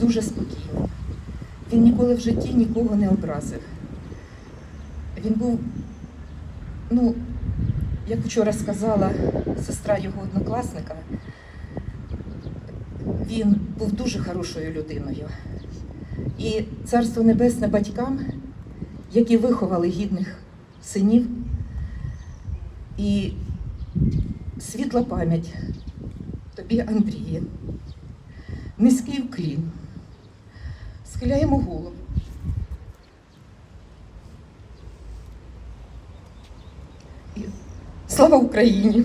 дуже спокійним. Він ніколи в житті нікого не образив. Він був, ну, як вчора сказала сестра його однокласника, він був дуже хорошою людиною. І царство небесне батькам, які виховали гідних синів, і світла пам'ять тобі, Андріє, низький вклін, Схиляємо голову. І Слава Україні! Ей,